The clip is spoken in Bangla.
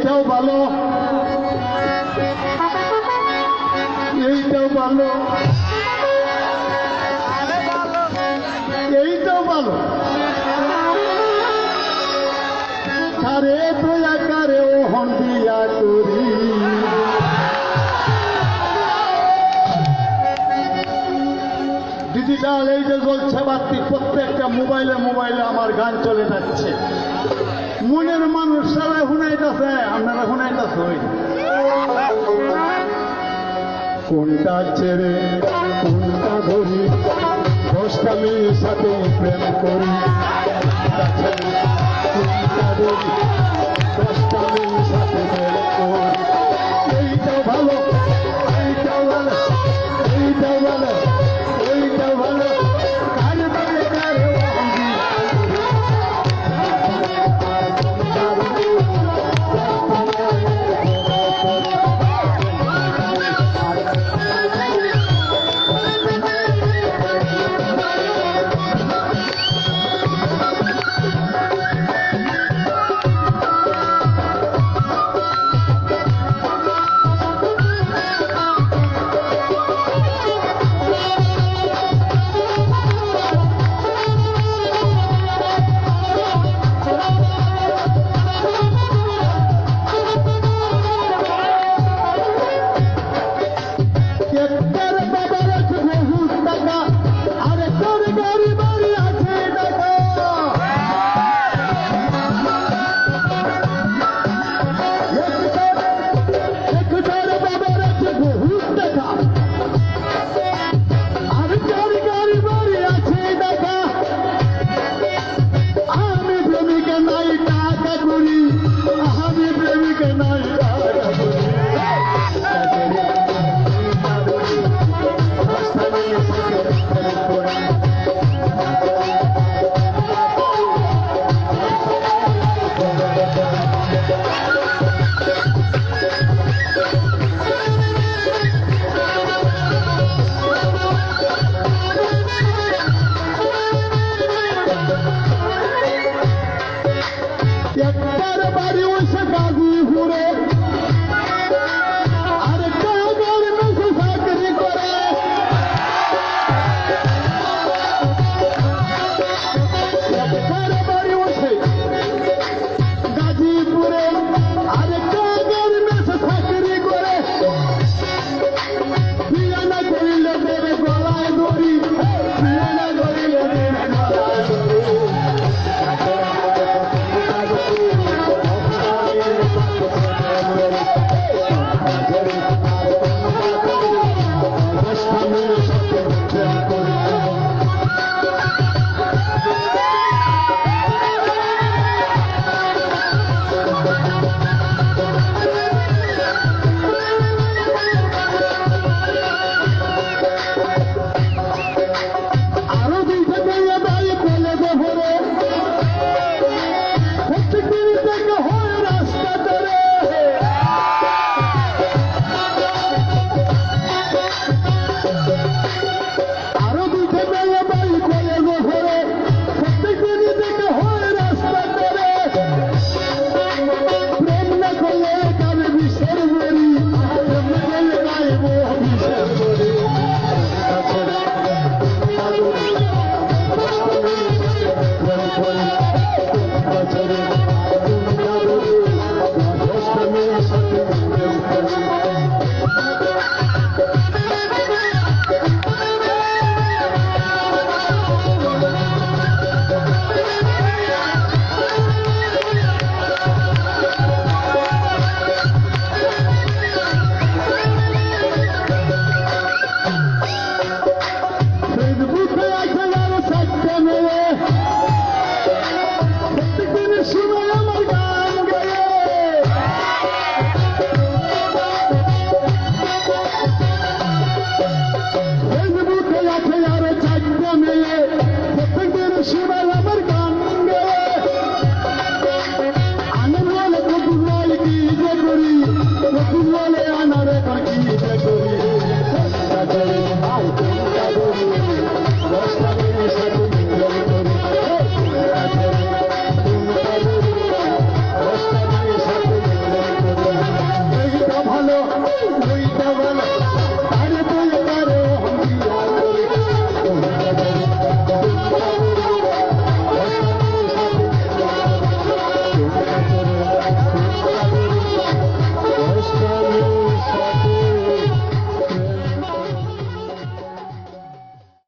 এইটাও ভালো। এইটাও ভালো। এইটাও ভালো। তারে দয়া করে ও হন্ডিয়া করি। ডিজিটাল এই যে চলছে বাড়তি প্রত্যেকটা মোবাইলে মোবাইলে আমার গান চলে যাচ্ছে। আছে আপনারা কোনটা ছেড়ে কোনটা ধরি? দশকালের সাথে প্রেম করি। কোনটা ধরি? দশকালের সাথে Nazareth. ಉಳಿದವನ